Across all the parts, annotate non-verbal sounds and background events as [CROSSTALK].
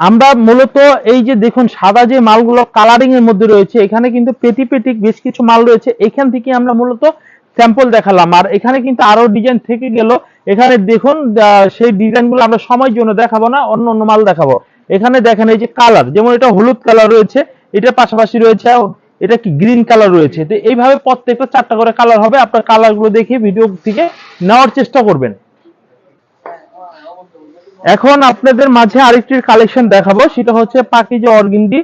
আমরা মূলত এই যে দেখুন সাদা যে মালগুলো কালারিং এর মধ্যে রয়েছে, এখানে কিন্তু পেটি পেটি বেশ কিছু মাল রয়েছে। এখান থেকে আমরা মূলত স্যাম্পল দেখালাম। আর এখানে কিন্তু আরও ডিজাইন থেকে গেল। এখানে দেখুন সেই ডিজাইনগুলো আমরা সময়ের জন্য দেখাবো না, অন্য অন্য মাল দেখাবো। এখানে দেখেন এই যে কালার যেমন এটা হলুদ কালার রয়েছে এটার পাশাপাশি রয়েছে এটা কি গ্রিন কালার রয়েছে। তো এইভাবে প্রত্যেকটা চারটা করে কালার হবে, আপনার কালারগুলো দেখে ভিডিও থেকে নেওয়ার চেষ্টা করবেন। এখন আপনাদের মাঝে আরেকটির কালেকশন দেখাবো, সেটা হচ্ছে পাকিজা অর্গিন্ডি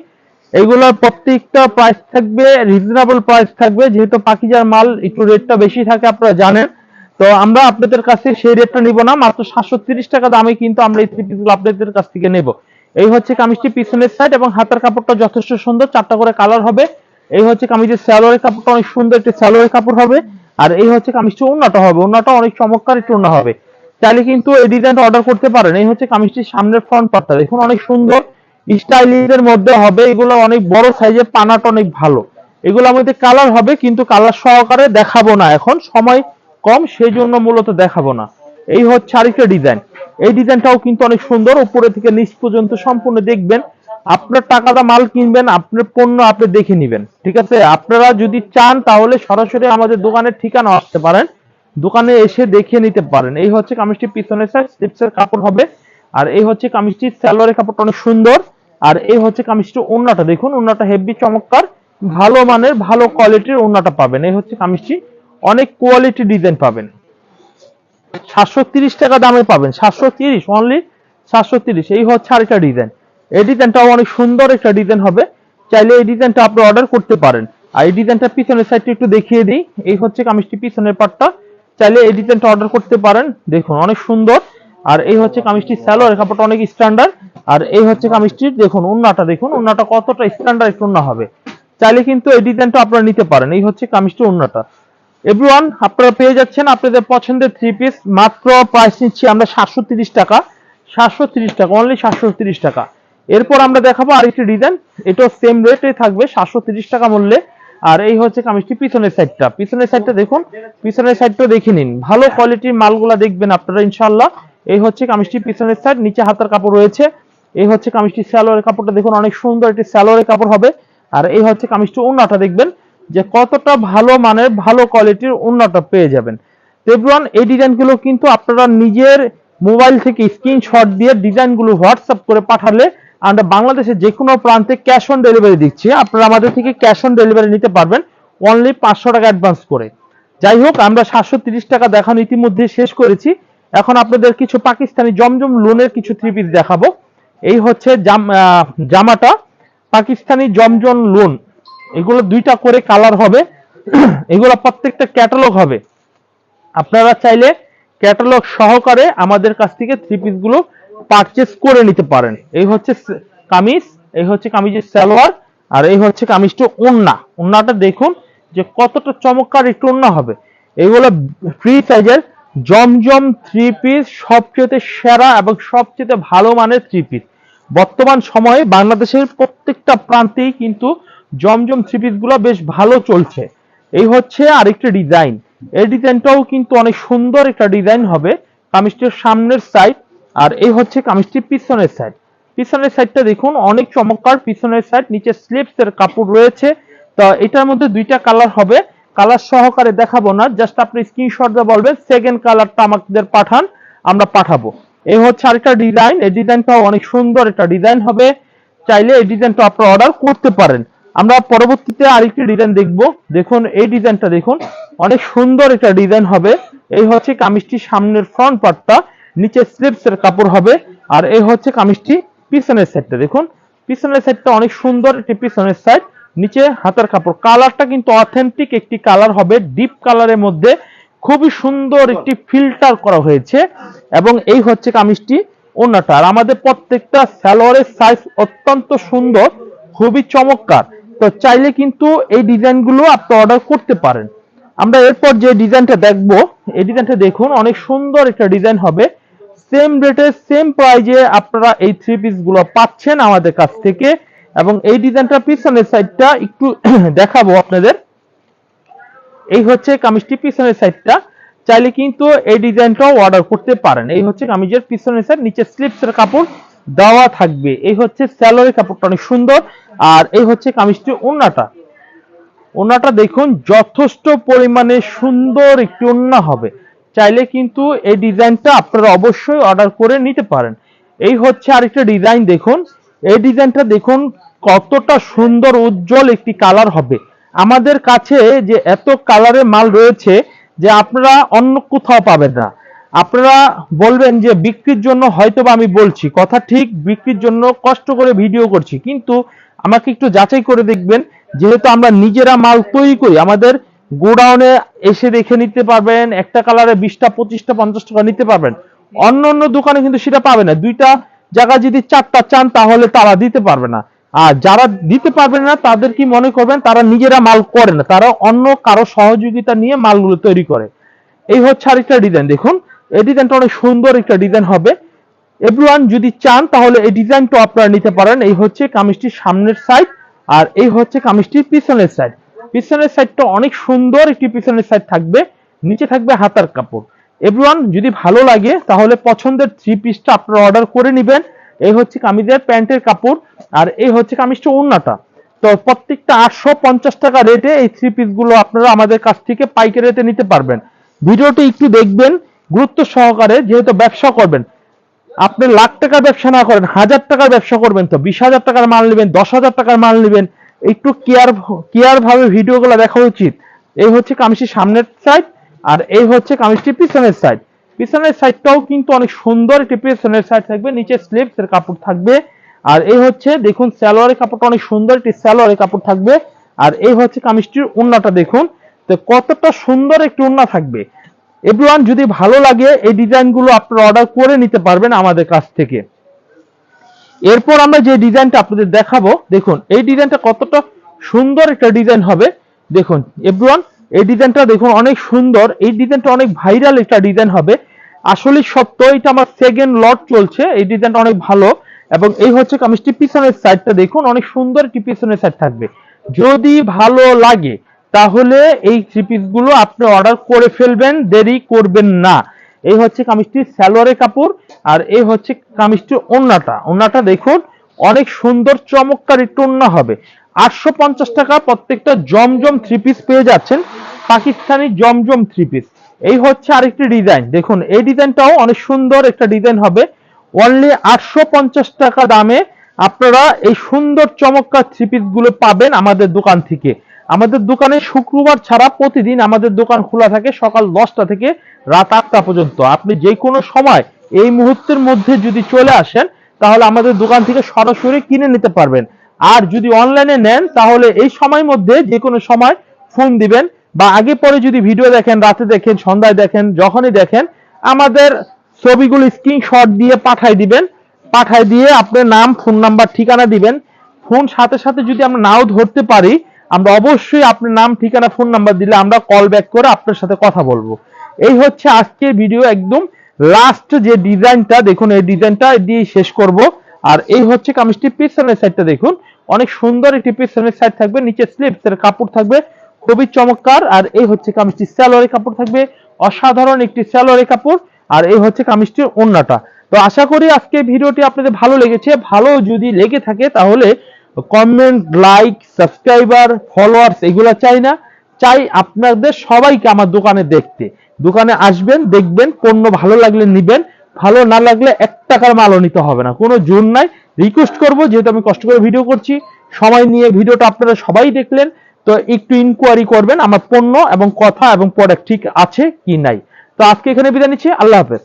এগুলোর প্রত্যেকটা প্রাইস থাকবে রিজনেবল প্রাইস থাকবে, যেহেতু পাকিজার মাল একটু রেটটা বেশি থাকে, আপনারা জানেন। তো আমরা আপনাদের কাছে সেই রেটটা নিব না, মাত্র সাতশো তিরিশ টাকা দামে কিন্তু আমরা এই থ্রি পিসগুলো আপনাদের কাছ থেকে নেব। এই হচ্ছে কামিজটি পিছনের সাইড এবং হাতের কাপড়টা যথেষ্ট সুন্দর, চারটা করে কালার হবে। এই হচ্ছে কামিজের স্যালোয়ারের কাপড়টা, অনেক সুন্দর একটি স্যালোয়ারের কাপড় হবে। আর এই হচ্ছে কামিজটি ওন্নাটা হবে ওন্নাটা অনেক চমৎকার একটু ওন্না হবে। চাইলে কিন্তু এই ডিজাইনটা অর্ডার করতে পারেন। এই হচ্ছে কামিজটির সামনের ফ্রন্ট পার্টটা দেখুন অনেক সুন্দর স্টাইলিশের মধ্যে হবে। এগুলো অনেক বড় সাইজের পানাটা অনেক ভালো। এগুলো আমাদের কালার হবে, কিন্তু কালার সহকারে দেখাবো না এখন। সময় কম সেই জন্য মূলত দেখাবো না। এই হচ্ছে আরেকটা ডিজাইন এই ডিজাইনটাও কিন্তু অনেক সুন্দর। উপরে থেকে নিচ পর্যন্ত সম্পূর্ণ দেখবেন। আপনার টাকাটা মাল কিনবেন, আপনার পণ্য আপনি দেখে নেবেন। ঠিক আছে? আপনারা যদি চান, তাহলে সরাসরি আমাদের দোকানের ঠিকানা আসতে পারেন। দোকানে এসে দেখিয়ে নিতে পারেন। এই হচ্ছে কামিজটি পিছনের সাইড স্লিপসের কাপড় হবে। আর এই হচ্ছে কামিজটি স্যালোয়ারের কাপড়টা অনেক সুন্দর। আর এই হচ্ছে কামিজটি ওন্নাটা দেখুন ওন্নাটা হেভি চমৎকার। ভালো মানের, ভালো কোয়ালিটির ওন্নাটা পাবেন। এই হচ্ছে কামিজটি। অনেক কোয়ালিটি ডিজাইন পাবেন। সাতশো তিরিশ টাকা দামে পাবেন। সাতশো তিরিশ অনলি সাতশো তিরিশ এই হচ্ছে আরেকটা ডিজাইন এই ডিজাইনটাও অনেক সুন্দর একটা ডিজাইন হবে। চাইলে এই ডিজাইনটা আপনি অর্ডার করতে পারেন। আর এই ডিজাইনটা পিছনের সাইডটা একটু দেখিয়ে দিই। এই হচ্ছে কামিজটি পিছনের পাটটা চাইলে এই ডিজাইনটা অর্ডার করতে পারেন। দেখুন, অনেক সুন্দর। আর এই হচ্ছে কামিজটি স্যালোয়ার কাপড়টা অনেক স্ট্যান্ডার্ড আর এই হচ্ছে কামিজটির, দেখুন, উন্নাটা দেখুন, উন্নাটা কতটা স্ট্যান্ডার্ড উন্না হবে। চাইলে কিন্তু এই আপনারা নিতে পারেন। এই হচ্ছে কামিজটি উন্নাটা। এভরিওয়ান আপনারা পেয়ে যাচ্ছেন আপনাদের পছন্দের থ্রি পিস মাত্র প্রাইস নিচ্ছি আমরা সাতশো তিরিশ টাকা। সাতশো তিরিশ টাকা অনলি সাতশো তিরিশ টাকা। এরপর আমরা দেখাবো আরেকটি ডিজাইন এটাও সেম রেটে থাকবে সাতশো তিরিশ টাকা মূল্যে। আর এই হচ্ছে কামিজটি পিছনের সাইডটা পিছনের সাইডটা দেখুন, পিছনের সাইডটা দেখে নিন। ভালো কোয়ালিটির মালগুলা দেখবেন আপনারা ইনশাল্লাহ এই হচ্ছে কামিজটি পিছনের সাইড নিচে হাতার কাপড় রয়েছে। এই হচ্ছে কামিজটি স্যালোয়ারের কাপড়টা দেখুন, অনেক সুন্দর একটি স্যালোয়ারের কাপড় হবে। আর এই হচ্ছে কামিজটি ওন্নাটা দেখবেন, যে কতটা ভালো মানের, ভালো কোয়ালিটির ওন্নাটা পেয়ে যাবেন। এভরিওয়ান এই ডিজাইনগুলো কিন্তু আপনারা নিজের মোবাইল থেকে স্ক্রিনশট দিয়ে ডিজাইনগুলো হোয়াটসঅ্যাপ করে পাঠালে আমরা বাংলাদেশের যে কোনো প্রান্তে ক্যাশ অন ডেলিভারি দিচ্ছি। আপনারা আমাদের থেকে ক্যাশ অন ডেলিভারি নিতে পারবেন অনলি পাঁচশো টাকা অ্যাডভান্স করে। যাই হোক, আমরা সাতশো তিরিশ টাকা দেখানো ইতিমধ্যে শেষ করেছি। এখন আপনাদের কিছু পাকিস্তানি জমজম লোনের কিছু থ্রি পিস দেখাবো। এই হচ্ছে জামাটা। পাকিস্তানি জমজম লোন এগুলো দুইটা করে কালার হবে। এগুলো প্রত্যেকটা ক্যাটালগ হবে। আপনারা চাইলে ক্যাটালগ সহকারে আমাদের কাছ থেকে থ্রি পিসগুলো পারচেস করে নিতে পারেন। এই হচ্ছে কামিজ, এই হচ্ছে কামিজের সালোয়ার, আর এই হচ্ছে কামিজটা ওন্না। ওন্নাটা দেখুন যে কতটা চমৎকার একটু ওন্না হবে। এগুলো ফ্রি সাইজের, জমজম থ্রি পিস সবচেয়ে সেরা এবং সবচেয়ে ভালো মানের থ্রি পিস বর্তমান সময়ে বাংলাদেশের প্রত্যেকটা প্রান্তেই কিন্তু জমজম থ্রি পিসগুলো বেশ ভালো চলছে। এই হচ্ছে আরেকটি ডিজাইন এই ডিজাইনটাও কিন্তু অনেক সুন্দর একটা ডিজাইন হবে। কামিজটির সামনের সাইড আর এই হচ্ছে কামিজটির পিছনের সাইড পিছনের সাইডটা দেখুন, অনেক চমৎকার। পিছনের সাইড নিচে স্লিপস এর কাপড় রয়েছে। তো এটার মধ্যে দুইটা কালার হবে। কালার সহকারে দেখাবো না জাস্ট আপনি স্ক্রিনশট দিয়ে বলবেন সেকেন্ড কালারটা আমাদের পাঠান, আমরা পাঠাবো। এই হচ্ছে আরেকটা ডিজাইন এই ডিজাইনটাও অনেক সুন্দর একটা ডিজাইন হবে। চাইলে এই ডিজাইনটা আপনারা অর্ডার করতে পারেন। আমরা পরবর্তীতে আরেকটি ডিজাইন দেখব। দেখুন, এই ডিজাইনটা দেখুন, অনেক সুন্দর একটা ডিজাইন হবে। এই হচ্ছে কামিজটির সামনের ফ্রন্ট পার্টটা নিচে স্লিপস এর কাপড় হবে, আর এই হচ্ছে কামিজটি পিছনের সাইডটা দেখুন, পিছনের সাইডটা অনেক সুন্দর একটি পিছনের সাইড নিচে হাতের কাপড়। কালারটা কিন্তু অথেন্টিক একটি কালার হবে ডিপ কালারের মধ্যে খুবই সুন্দর একটি ফিল্টার করা হয়েছে, এবং এই হচ্ছে কামিজটি ওনাটা আর আমাদের প্রত্যেকটা সালোয়ারের সাইজ অত্যন্ত সুন্দর, খুবই চমৎকার। তো চাইলে কিন্তু এই ডিজাইনগুলো আপনি অর্ডার করতে পারেন। আমরা এরপর যে ডিজাইনটা দেখব, এই ডিজাইনটা দেখুন, অনেক সুন্দর একটা ডিজাইন হবে। সেম রেটে সেম প্রাইজে আপনারা এই থ্রি পিসগুলো পাচ্ছেন আমাদের কাছ থেকে। এবং এই ডিজাইনটা পিছনের সাইডটা একটু [CLEARS THROAT] দেখাবো আপনাদের। এই হচ্ছে কামিজটি পিছনের সাইডটা চাইলে কিন্তু এই ডিজাইনটাও অর্ডার করতে পারেন। এই হচ্ছে কামিজের পিছনের সাইড নিচে স্লিপস এর কাপড় দেওয়া থাকবে। এই হচ্ছে স্যালোরি কাপড়টা অনেক সুন্দর। আর এই হচ্ছে কামিজটি ওন্নাটা। ওনাটা দেখুন, যথেষ্ট পরিমাণে সুন্দর একটি ওন্না হবে। চাইলে কিন্তু এই ডিজাইনটা আপনারা অবশ্যই অর্ডার করে নিতে পারেন। এই হচ্ছে আরেকটা ডিজাইন দেখুন। এই ডিজাইনটা দেখুন কতটা সুন্দর উজ্জ্বল একটি কালার হবে। আমাদের কাছে যে এত কালারের মাল রয়েছে যে আপনারা অন্য কোথাও পাবেন না। আপনারা বলবেন যে বিক্রির জন্য হয়তো বা আমি বলছি, কথা ঠিক, বিক্রির জন্য কষ্ট করে ভিডিও করছি। কিন্তু আমাকে একটু যাচাই করে দেখবেন, যেহেতু আমরা নিজেরা মাল তৈরি করি, আমাদের গোডাউনে এসে দেখে নিতে পারবেন, একটা কালারে বিশটা, পঁচিশটা পঞ্চাশ টাকা নিতে পারবেন। অন্য অন্য দোকানে কিন্তু সেটা পাবে না। দুইটা জায়গা যদি চারটা চান, তাহলে তারা দিতে পারবে না। আর যারা দিতে পারবে না, তাদের কি মনে করবেন, তারা নিজেরা মাল করে না। তারা অন্য কারও সহযোগিতা নিয়ে মালগুলো তৈরি করে। এই হচ্ছে আরেকটা ডিজাইন দেখুন, এই ডিজাইনটা অনেক সুন্দর একটা ডিজাইন হবে। এভরিওয়ান যদি চান, তাহলে এই ডিজাইনটা আপনারা নিতে পারেন। এই হচ্ছে কামিজটির সামনের সাইড আর এই হচ্ছে কামিজটির পিছনের সাইড পিছনের সাইডটা অনেক সুন্দর একটি পিছনের সাইড থাকবে, নিচে থাকবে হাতার কাপড়। এভরিওয়ান, যদি ভালো লাগে, তাহলে পছন্দের থ্রি পিসটা আপনারা অর্ডার করে নেবেন। এই হচ্ছে কামিজের প্যান্টের কাপড়, আর এই হচ্ছে কামিজটা ওন্নাটা তো প্রত্যেকটা আটশো পঞ্চাশ টাকা রেটে এই থ্রি পিসগুলো আপনারা আমাদের কাছ থেকে পাইকারি রেটে নিতে পারবেন। ভিডিওটি একটু দেখবেন, গুরুত্ব সহকারে যেহেতু ব্যবসা করবেন। আপনি লাখ টাকার ব্যবসা না করেন, হাজার টাকার ব্যবসা করবেন তো। বিশ হাজার টাকার মাল নেবেন, দশ হাজার টাকার মাল নেবেন। একটু কেয়ার কেয়ার ভাবে ভিডিওগুলো দেখা উচিত। এই হচ্ছে কামিজটির সামনের সাইড আর এই হচ্ছে কামিজটির পিছনের সাইড পিছনের সাইডটাও কিন্তু অনেক সুন্দর একটি পিছনের সাইড থাকবে, নিচে স্লিপস এর কাপড় থাকবে। আর এই হচ্ছে, দেখুন স্যালোয়ারের কাপড়টা অনেক সুন্দর একটি স্যালোয়ারের কাপড় থাকবে। আর এই হচ্ছে কামিজটির উন্নাটা, দেখুন। তো কতটা সুন্দর একটি উন্না থাকবে। এভরিওয়ান যদি ভালো লাগে, এই ডিজাইনগুলো আপনারা অর্ডার করে নিতে পারবেন আমাদের কাছ থেকে। এরপর আমরা যে ডিজাইনটা আপনাদের দেখাবো, দেখুন, এই ডিজাইনটা কতটা সুন্দর একটা ডিজাইন হবে। দেখুন এভরিওয়ান এই ডিজাইনটা দেখুন অনেক সুন্দর, এই ডিজাইনটা অনেক ভাইরাল একটা ডিজাইন হবে। আসলে সত্য এটা আমার সেকেন্ড লট চলছে, এই ডিজাইনটা অনেক ভালো। এবং এই হচ্ছে কামিজটি পিছনের সাইডটা দেখুন, অনেক সুন্দর একটি পিছনের সাইড থাকবে। যদি ভালো লাগে, তাহলে এই থ্রি পিস আপনি অর্ডার করে ফেলবেন, দেরি করবেন না। এই হচ্ছে কামিজটির সালোয়ারের কাপড় আর এই হচ্ছে কামিজটির ওন্নাটা। ওন্নাটা দেখুন, অনেক সুন্দর চমৎকার একটু ওন্না হবে। আটশো পঞ্চাশ টাকা প্রত্যেকটা জমজম থ্রি পিস পেয়ে যাচ্ছেন পাকিস্তানি জমজম থ্রি পিস এই হচ্ছে আরেকটি ডিজাইন। দেখুন, এই ডিজাইনটাও অনেক সুন্দর একটা ডিজাইন হবে। অনলি আটশো পঞ্চাশ টাকা দামে আপনারা এই সুন্দর চমৎকার থ্রি পিসগুলো পাবেন আমাদের দোকান থেকে। আমাদের দোকানে শুক্রবার ছাড়া প্রতিদিন আমাদের দোকান খোলা থাকে সকাল দশটা থেকে রাত আটটা পর্যন্ত। আপনি যে কোনো সময় এই মুহূর্তের মধ্যে যদি চলে আসেন, তাহলে আমাদের দোকান থেকে সরাসরি কিনে নিতে পারবেন। আর যদি অনলাইনে নেন, তাহলে এই সময় মধ্যে যে কোনো সময় ফোন দিবেন বা আগে পরে যদি ভিডিও দেখেন, রাতে দেখেন, সন্ধ্যায় দেখেন, যখনই দেখেন, আমাদের ছবিগুলো স্ক্রিনশট দিয়ে পাঠাই দিবেন। পাঠাই দিয়ে আপনার নাম ফোন নাম্বার ঠিকানা দিবেন। ফোন সাথে সাথে যদি আমরা নাও ধরতে পারি, আমরা অবশ্যই আপনার নাম, ঠিকানা ফোন নাম্বার দিলে আমরা কল ব্যাক করে আপনার সাথে কথা বলব। এই হচ্ছে আজকে ভিডিও একদম লাস্ট যে ডিজাইনটা দেখুন, এই ডিজাইনটা দিয়ে শেষ করব। আর এই হচ্ছে কামিজটি পিছনের সাইডটা দেখুন। অনেক সুন্দর একটি পিছনের সাইড থাকবে, নিচে স্লিপস এর কাপড় থাকবে, খুবই চমৎকার। আর এই হচ্ছে কামিজটি স্যালোয়ারি কাপড় থাকবে, অসাধারণ একটি স্যালোয়ারি কাপড়। আর এই হচ্ছে কামিজটির ওন্নাটা তো আশা করি আজকে ভিডিওটি আপনাদের ভালো লেগেছে। ভালো যদি লেগে থাকে, তাহলে কমেন্ট লাইক সাবস্ক্রাইবার ফলোয়ার্স এগুলো চাই না। চাই আপনাদের সবাইকে আমার দোকানে দেখতে। দোকানে আসবেন, দেখবেন পণ্য ভালো লাগলে নিবেন, ভালো না লাগলে এক টাকার মালও নিতে হবে না। কোনো জোর নাই। রিকোয়েস্ট করব, যেহেতু আমি কষ্ট করে ভিডিও করছি, সময় নিয়ে ভিডিওটা আপনারা সবাই দেখলেন, তো একটু ইনকোয়ারি করবেন আমার পণ্য এবং কথা এবং প্রোডাক্ট ঠিক আছে কি নাই। তো আজকে এখানে বিদায় নিচ্ছি, আল্লাহ হাফেজ।